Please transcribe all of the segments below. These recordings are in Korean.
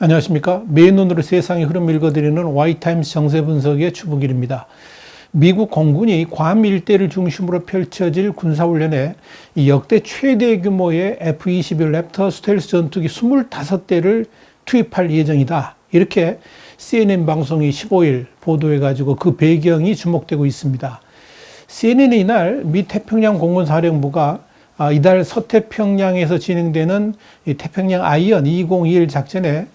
안녕하십니까. 매일 눈으로 세상의 흐름 읽어드리는 와이타임스 정세 분석의 추부길입니다. 미국 공군이 괌 일대를 중심으로 펼쳐질 군사훈련에 역대 최대 규모의 F-21 랩터 스텔스 전투기 25대를 투입할 예정이다. 이렇게 CNN 방송이 15일 보도해가지고 그 배경이 주목되고 있습니다. CNN이 이날 미 태평양 공군 사령부가 아, 이달 서태평양에서 진행되는 태평양 아이언 2021 작전에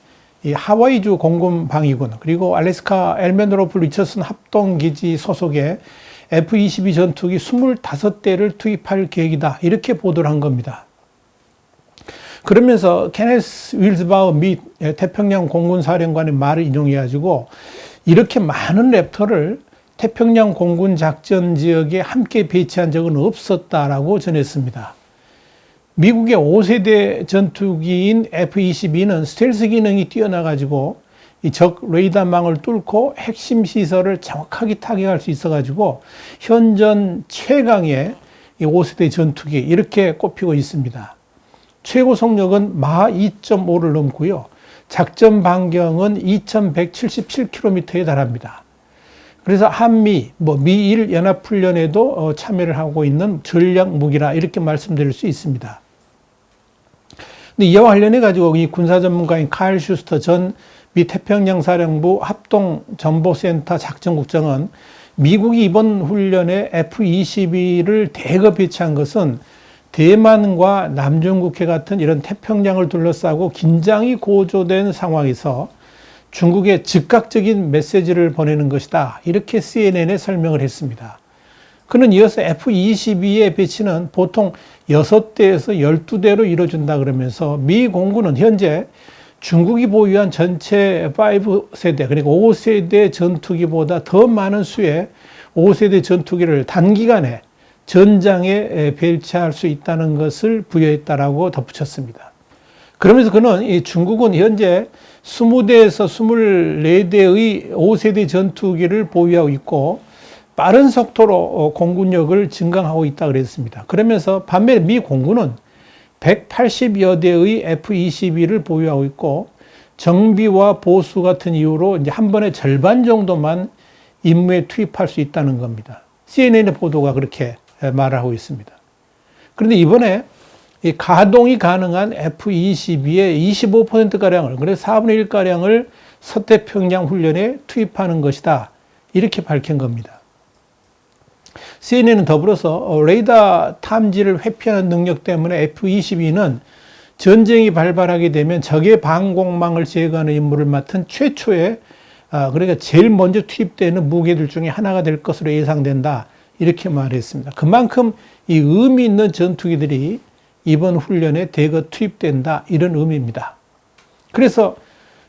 이 하와이주 공군 방위군 그리고 알래스카 엘멘드로플 리처슨 합동기지 소속의 F-22 전투기 25대를 투입할 계획이다. 이렇게 보도를 한 겁니다. 그러면서 케네스 윌즈바우 미 태평양 공군 사령관의 말을 인용해가지고 이렇게 많은 랩터를 태평양 공군 작전 지역에 함께 배치한 적은 없었다라고 전했습니다. 미국의 5세대 전투기인 F-22는 스텔스 기능이 뛰어나가지고 이적 레이더망을 뚫고 핵심 시설을 정확하게 타격할 수 있어가지고 현전 최강의 이 5세대 전투기 이렇게 꼽히고 있습니다. 최고 속력은 마 2.5를 넘고요. 작전 반경은 2177km에 달합니다. 그래서 한미, 뭐 미일 연합훈련에도 어, 참여를 하고 있는 전략 무기라 이렇게 말씀드릴 수 있습니다. 근데 이와 관련해 가지고 이 군사 전문가인 카일 슈스터 전 미 태평양 사령부 합동 정보센터 작전국장은 미국이 이번 훈련에 F-22를 대거 배치한 것은 대만과 남중국해 같은 이런 태평양을 둘러싸고 긴장이 고조된 상황에서 중국에 즉각적인 메시지를 보내는 것이다. 이렇게 CNN에 설명을 했습니다. 그는 이어서 F-22의 배치는 보통 6대에서 12대로 이루어진다 그러면서 미 공군은 현재 중국이 보유한 전체 5세대, 그러니까 5세대 전투기보다 더 많은 수의 5세대 전투기를 단기간에 전장에 배치할 수 있다는 것을 부여했다라고 덧붙였습니다. 그러면서 그는 이 중국은 현재 20대에서 24대의 5세대 전투기를 보유하고 있고 빠른 속도로 어, 공군력을 증강하고 있다 그랬습니다. 그러면서 반면에 미 공군은 180여 대의 F-22를 보유하고 있고 정비와 보수 같은 이유로 이제 한 번에 절반 정도만 임무에 투입할 수 있다는 겁니다. CNN의 보도가 그렇게 말을 하고 있습니다. 그런데 이번에 이 가동이 가능한 F-22의 25%가량을, 그래서 4분의 1가량을 서태평양 훈련에 투입하는 것이다. 이렇게 밝힌 겁니다. CNN은 더불어서 어, 레이더 탐지를 회피하는 능력 때문에 F-22는 전쟁이 발발하게 되면 적의 방공망을 제거하는 임무를 맡은 최초의 아, 그러니까 제일 먼저 투입되는 무기들 중에 하나가 될 것으로 예상된다. 이렇게 말했습니다. 그만큼 이 의미 있는 전투기들이 이번 훈련에 대거 투입된다. 이런 의미입니다. 그래서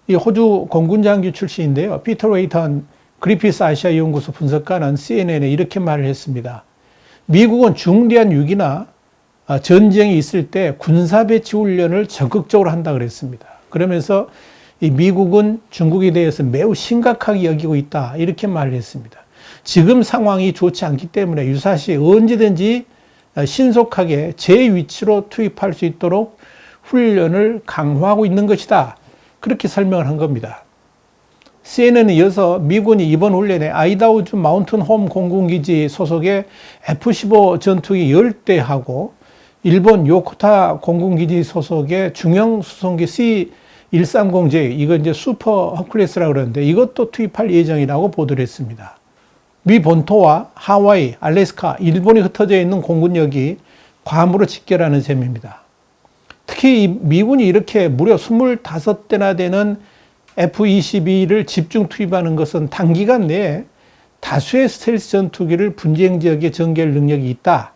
이 호주 공군 장교 출신인데요. 피터 웨이턴 그리피스 아시아 연구소 분석가는 CNN에 이렇게 말을 했습니다. 미국은 중대한 위기나 아, 전쟁이 있을 때 군사 배치 훈련을 적극적으로 한다 그랬습니다. 그러면서 이 미국은 중국에 대해서 매우 심각하게 여기고 있다 이렇게 말을 했습니다. 지금 상황이 좋지 않기 때문에 유사시 언제든지 신속하게 제 위치로 투입할 수 있도록 훈련을 강화하고 있는 것이다. 그렇게 설명을 한 겁니다. CNN은 이어서 미군이 이번 훈련에 아이다우주 마운튼 홈 공군기지 소속의 F-15 전투기 10대하고 일본 요코타 공군기지 소속의 중형 수송기 C-130J, 이거 이제 슈퍼 허클레스라고 그러는데 이것도 투입할 예정이라고 보도를 했습니다. 미 본토와 하와이, 알래스카, 일본이 흩어져 있는 공군력이 괌으로 직결하는 셈입니다. 특히 미군이 이렇게 무려 25대나 되는 F-22를 집중 투입하는 것은 단기간 내에 다수의 스텔스 전투기를 분쟁 지역에 전개할 능력이 있다.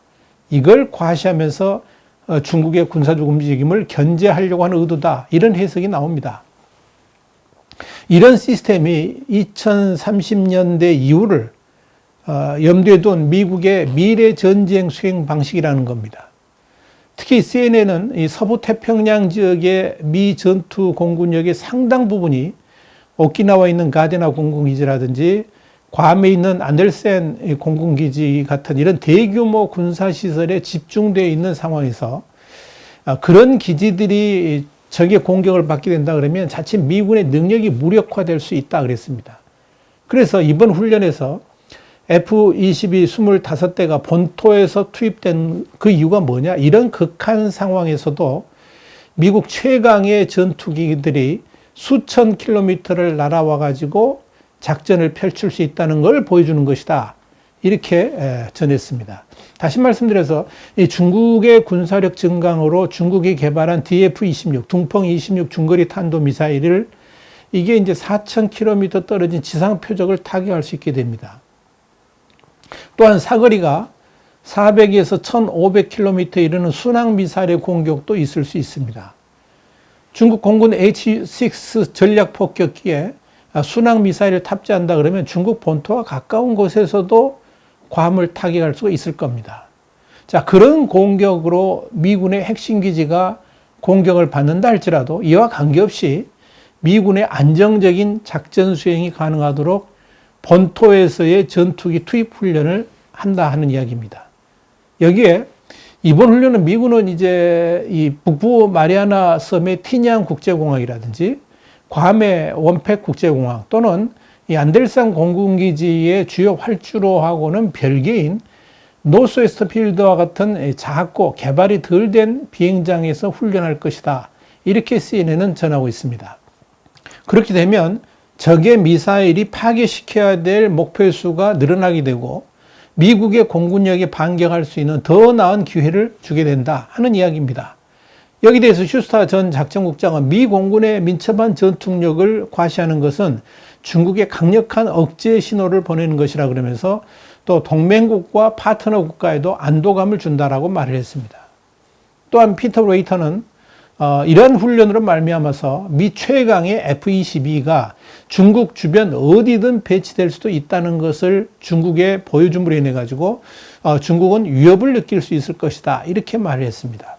이걸 과시하면서 어, 중국의 군사적 움직임을 견제하려고 하는 의도다. 이런 해석이 나옵니다. 이런 시스템이 2030년대 이후를 어, 염두에 둔 미국의 미래 전쟁 수행 방식이라는 겁니다. 특히 CNN은 이 서부 태평양 지역의 미 전투 공군력의 상당 부분이 오키나와에 있는 가데나 공군기지라든지 괌에 있는 안델센 공군기지 같은 이런 대규모 군사시설에 집중되어 있는 상황에서 아, 그런 기지들이 적의 공격을 받게 된다 그러면 자칫 미군의 능력이 무력화될 수 있다 그랬습니다. 그래서 이번 훈련에서 F-22 25대가 본토에서 투입된 그 이유가 뭐냐? 이런 극한 상황에서도 미국 최강의 전투기들이 수천 킬로미터를 날아와 가지고 작전을 펼칠 수 있다는 걸 보여주는 것이다. 이렇게 전했습니다. 다시 말씀드려서 중국의 군사력 증강으로 중국이 개발한 DF-26, 둥펑-26 중거리 탄도 미사일을 이게 이제 4,000km 떨어진 지상 표적을 타격할 수 있게 됩니다. 또한 사거리가 400에서 1,500km 이르는 순항 미사일의 공격도 있을 수 있습니다. 중국 공군 H-6 전략 폭격기에 순항 미사일을 탑재한다 그러면 중국 본토와 가까운 곳에서도 괌을 타격할 수가 있을 겁니다. 자, 그런 공격으로 미군의 핵심 기지가 공격을 받는다 할지라도 이와 관계없이 미군의 안정적인 작전 수행이 가능하도록 본토에서의 전투기 투입 훈련을 한다 하는 이야기입니다. 여기에 이번 훈련은 미군은 이제 이 북부 마리아나 섬의 티니안 국제공항이라든지 괌의 원팩 국제공항 또는 이 안델산 공군기지의 주요 활주로 하고는 별개인 노스웨스트 필드와 같은 작고 개발이 덜 된 비행장에서 훈련할 것이다. 이렇게 CNN은 전하고 있습니다. 그렇게 되면 적의 미사일이 파괴시켜야 될 목표 수가 늘어나게 되고 미국의 공군력에 반격할 수 있는 더 나은 기회를 주게 된다 하는 이야기입니다. 여기 대해서 슈스타 전 작전국장은 미 공군의 민첩한 전투력을 과시하는 것은 중국의 강력한 억제 신호를 보내는 것이라 그러면서 또 동맹국과 파트너 국가에도 안도감을 준다라고 말을 했습니다. 또한 피터 레이터는 어, 이러한 훈련으로 말미암아서 미 최강의 F-22가 중국 주변 어디든 배치될 수도 있다는 것을 중국에 보여줌으로 인해 가지고 어, 중국은 위협을 느낄 수 있을 것이다 이렇게 말을 했습니다.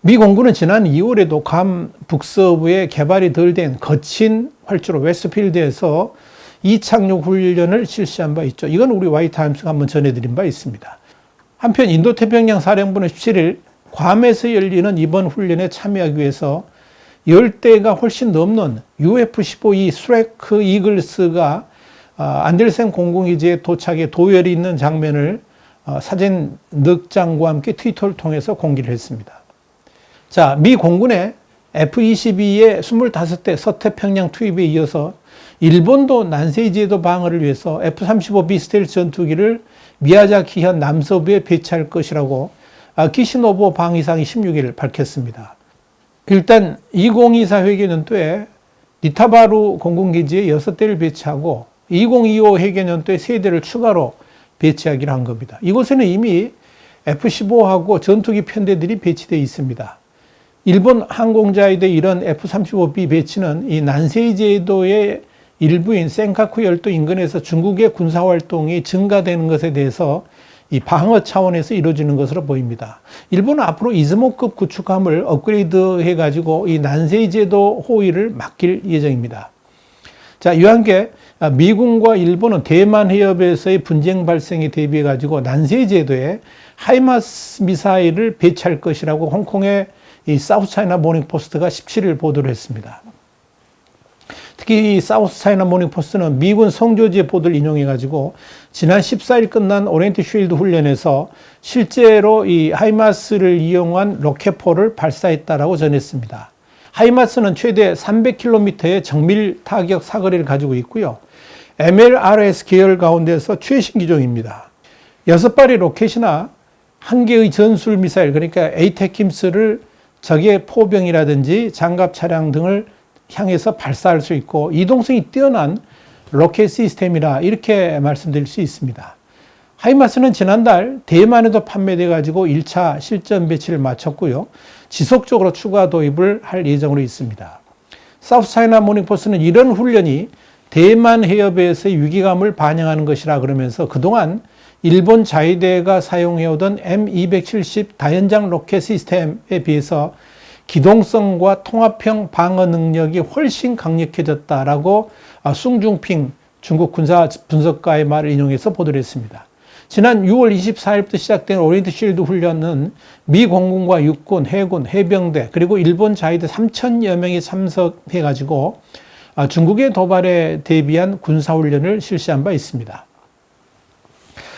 미 공군은 지난 2월에도 괌 북서부에 개발이 덜 된 거친 활주로 웨스트필드에서 이착륙 훈련을 실시한 바 있죠. 이건 우리 와이타임스가 한번 전해드린 바 있습니다. 한편 인도태평양 사령부는 17일 괌에서 열리는 이번 훈련에 참여하기 위해서 10대가 훨씬 넘는 UF-15E 스트레크 이글스가 어, 안델센 공공기지에 도착해 도열이 있는 장면을 어, 사진 넉 장과 함께 트위터를 통해서 공개를 했습니다. 자, 미 공군의 F-22의 25대 서태평양 투입에 이어서 일본도 난세이 제도 방어를 위해서 F-35B 스텔스 전투기를 미야자키현 남서부에 배치할 것이라고 아, 키시노부 방위상이 16일 밝혔습니다. 일단 2024 회계년도에 니타바루 공군기지에 6대를 배치하고 2025 회계년도에 3대를 추가로 배치하기로 한 겁니다. 이곳에는 이미 F-15하고 전투기 편대들이 배치되어 있습니다. 일본 항공자위대 이런 F-35B 배치는 이 난세이 제도의 일부인 센카쿠 열도 인근에서 중국의 군사활동이 증가되는 것에 대해서 이 방어 차원에서 이루어지는 것으로 보입니다. 일본은 앞으로 이즈모급 구축함을 업그레이드 해가지고 이 난세이 제도 호위를 맡길 예정입니다. 자, 이한게 미군과 일본은 대만 해협에서의 분쟁 발생에 대비해 가지고 난세이 제도에 하이마스 미사일을 배치할 것이라고 홍콩의 이 사우스 차이나 모닝 포스트가 17일 보도를 했습니다. 특히 이 사우스 차이나 모닝 포스트는 미군 성조지의 보도를 인용해 가지고 지난 14일 끝난 오렌트 쉴드 훈련에서 실제로 이 하이마스를 이용한 로켓포를 발사했다라고 전했습니다. 하이마스는 최대 300km의 정밀 타격 사거리를 가지고 있고요. MLRS 계열 가운데서 최신 기종입니다. 6발의 로켓이나 한 개의 전술 미사일 그러니까 에이테킴스를 적의 포병이라든지 장갑 차량 등을 향해서 발사할 수 있고 이동성이 뛰어난 로켓 시스템이라 이렇게 말씀드릴 수 있습니다. 하이마스는 지난달 대만에도 판매돼 가지고 1차 실전 배치를 마쳤고요. 지속적으로 추가 도입을 할 예정으로 있습니다. 사우스 차이나 모닝포스는 이런 훈련이 대만 해협에서의 위기감을 반영하는 것이라 그러면서 그동안 일본 자위대가 사용해오던 M270 다연장 로켓 시스템에 비해서 기동성과 통합형 방어 능력이 훨씬 강력해졌다라고 아, 숭중핑 중국 군사 분석가의 말을 인용해서 보도를 했습니다. 지난 6월 24일부터 시작된 오리엔트 쉴드 훈련은 미 공군과 육군, 해군, 해병대 그리고 일본 자위대 3천여 명이 참석해 가지고 아, 중국의 도발에 대비한 군사 훈련을 실시한 바 있습니다.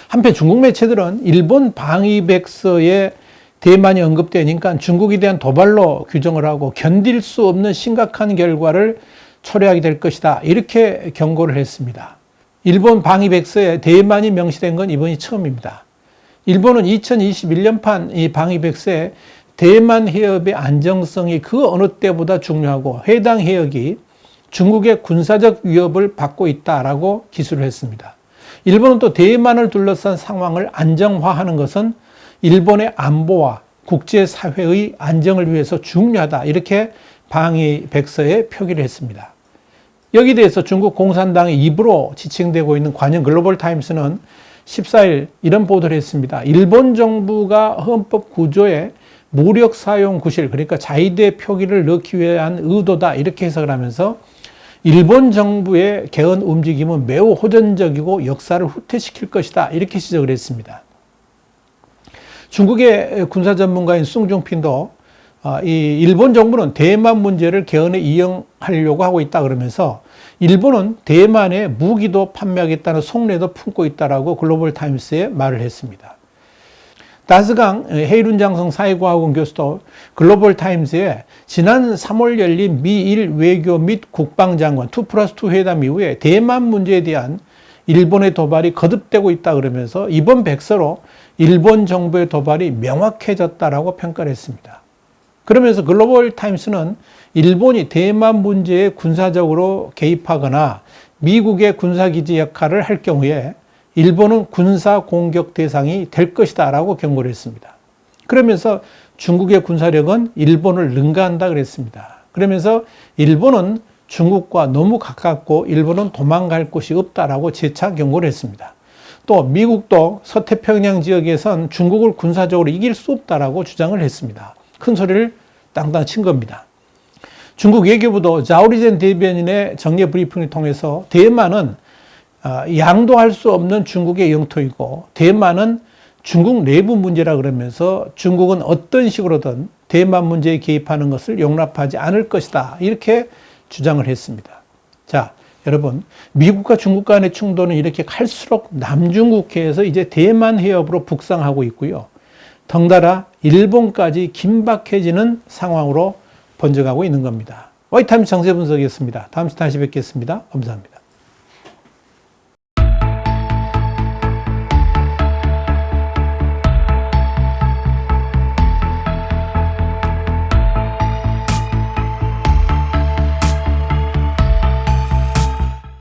한편 중국 매체들은 일본 방위백서에 대만이 언급되니까 중국에 대한 도발로 규정을 하고 견딜 수 없는 심각한 결과를 초래하게 될 것이다. 이렇게 경고를 했습니다. 일본 방위백서에 대만이 명시된 건 이번이 처음입니다. 일본은 2021년판 이 방위백서에 대만 해협의 안정성이 그 어느 때보다 중요하고 해당 해역이 중국의 군사적 위협을 받고 있다라고 기술을 했습니다. 일본은 또 대만을 둘러싼 상황을 안정화하는 것은 일본의 안보와 국제사회의 안정을 위해서 중요하다. 이렇게 방위 백서에 표기를 했습니다. 여기 대해서 중국 공산당의 입으로 지칭되고 있는 관영 글로벌 타임스는 14일 이런 보도를 했습니다. 일본 정부가 헌법 구조에 무력 사용 구실, 그러니까 자위대 표기를 넣기 위한 의도다. 이렇게 해석을 하면서 일본 정부의 개헌 움직임은 매우 호전적이고 역사를 후퇴시킬 것이다. 이렇게 지적을 했습니다. 중국의 군사 전문가인 숭중핀도 아, 이 일본 정부는 대만 문제를 개헌에 이용하려고 하고 있다 그러면서 일본은 대만에 무기도 판매하겠다는 속내도 품고 있다라고 글로벌 타임스에 말을 했습니다. 다스강 헤이룬 장성 사회과학원 교수도 글로벌 타임스에 지난 3월 열린 미일 외교 및 국방장관 2 플러스 2 회담 이후에 대만 문제에 대한 일본의 도발이 거듭되고 있다 그러면서 이번 백서로 일본 정부의 도발이 명확해졌다라고 평가를 했습니다. 그러면서 글로벌 타임스는 일본이 대만 문제에 군사적으로 개입하거나 미국의 군사기지 역할을 할 경우에 일본은 군사 공격 대상이 될 것이다 라고 경고를 했습니다. 그러면서 중국의 군사력은 일본을 능가한다 그랬습니다. 그러면서 일본은 중국과 너무 가깝고 일본은 도망갈 곳이 없다라고 재차 경고를 했습니다. 또 미국도 서태평양 지역에선 중국을 군사적으로 이길 수 없다라고 주장을 했습니다. 큰 소리를 땅땅 친 겁니다. 중국 외교부도 자오리젠 대변인의 정례 브리핑을 통해서 대만은 아, 양도할 수 없는 중국의 영토이고 대만은 중국 내부 문제라 그러면서 중국은 어떤 식으로든 대만 문제에 개입하는 것을 용납하지 않을 것이다. 이렇게 주장을 했습니다. 자, 여러분, 미국과 중국 간의 충돌은 이렇게 갈수록 남중국해에서 이제 대만 해협으로 북상하고 있고요. 덩달아 일본까지 긴박해지는 상황으로 번져가고 있는 겁니다. 와이타임 정세 분석이었습니다. 다음 시간에 다시 뵙겠습니다. 감사합니다.